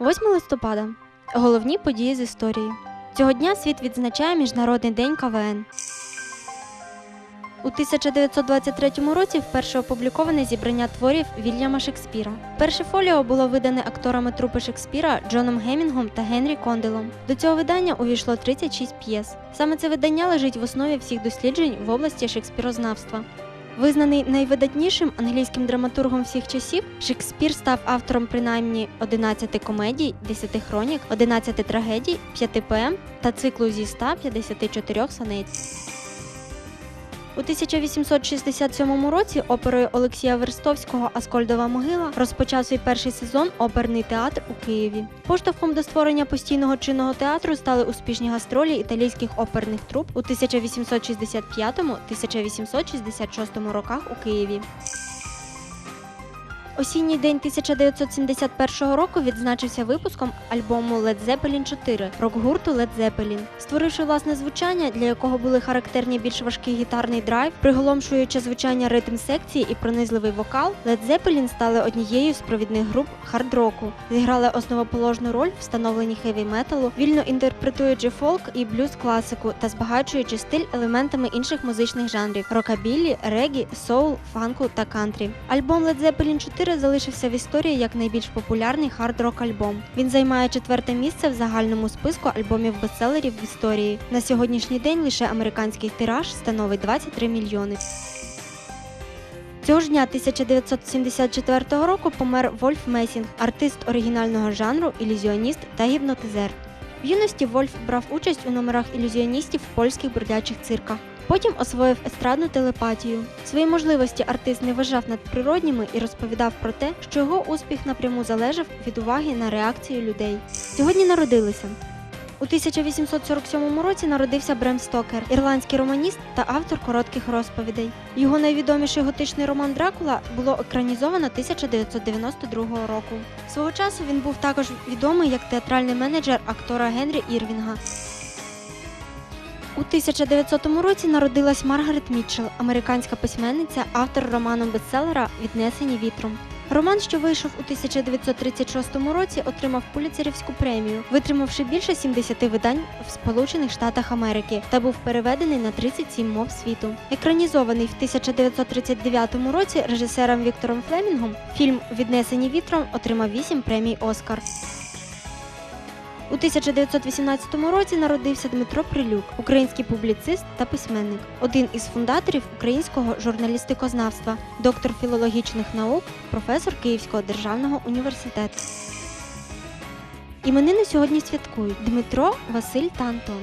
листопада. Головні події з історії. Цього дня світ відзначає Міжнародний день КВН. У 1923 році вперше опубліковане зібрання творів Вільяма Шекспіра. Перше фоліо було видане акторами трупи Шекспіра Джоном Гемінгом та Генрі Конделом. До цього видання увійшло 36 п'єс. Саме це видання лежить в основі всіх досліджень в області шекспірознавства. Визнаний найвидатнішим англійським драматургом всіх часів, Шекспір став автором принаймні 11 комедій, 10 хронік, 11 трагедій, 5 поем та циклу зі 154 сонетів. У 1867 році оперою Олексія Верстовського Аскольдова могила розпочав свій перший сезон оперний театр у Києві. Поштовхом до створення постійного чинного театру стали успішні гастролі італійських оперних труп у 1865-1866 роках у Києві. Осінній день 1971 року відзначився випуском альбому Led Zeppelin 4 рок-гурту Led Zeppelin. Створивши власне звучання, для якого були характерні більш важкий гітарний драйв, приголомшуюче звучання ритм секції і пронизливий вокал, Led Zeppelin стали однією з провідних груп хард-року. Зіграли основоположну роль в становленні хеві металу, вільно інтерпретуючи фолк і блюз класику та збагачуючи стиль елементами інших музичних жанрів рокабілі, регі, соул, фанку та кантрі. Альбом Led Zeppelin 4 залишився в історії як найбільш популярний хард-рок альбом. Він займає четверте місце в загальному списку альбомів бестселерів в історії. На сьогоднішній день лише американський тираж становить 23 мільйони. Цього ж дня 1974 року помер Вольф Месінг, артист оригінального жанру, ілюзіоніст та гіпнотизер. В юності Вольф брав участь у номерах ілюзіоністів в польських бродячих цирках. Потім освоїв естрадну телепатію. Свої можливості артист не вважав надприродніми і розповідав про те, що його успіх напряму залежав від уваги на реакцію людей. Сьогодні народилися. У 1847 році народився Брем Стокер, ірландський романіст та автор коротких розповідей. Його найвідоміший готичний роман Дракула було екранізовано 1992 року. Свого часу він був також відомий як театральний менеджер актора Генрі Ірвінга. У 1900 році народилась Маргарет Мітчелл, американська письменниця, автор роману бестселера Віднесені вітром. Роман, що вийшов у 1936 році, отримав Пуліцерівську премію, витримавши більше 70 видань в Сполучених Штатах Америки та був переведений на 37 мов світу. Екранізований в 1939 році режисером Віктором Флемінгом, фільм Віднесені вітром отримав 8 премій Оскар. У 1918 році народився Дмитро Прилюк, український публіцист та письменник, один із фундаторів українського журналістикознавства, доктор філологічних наук, професор Київського державного університету. Іменини сьогодні святкують Дмитро, Василь та Антон.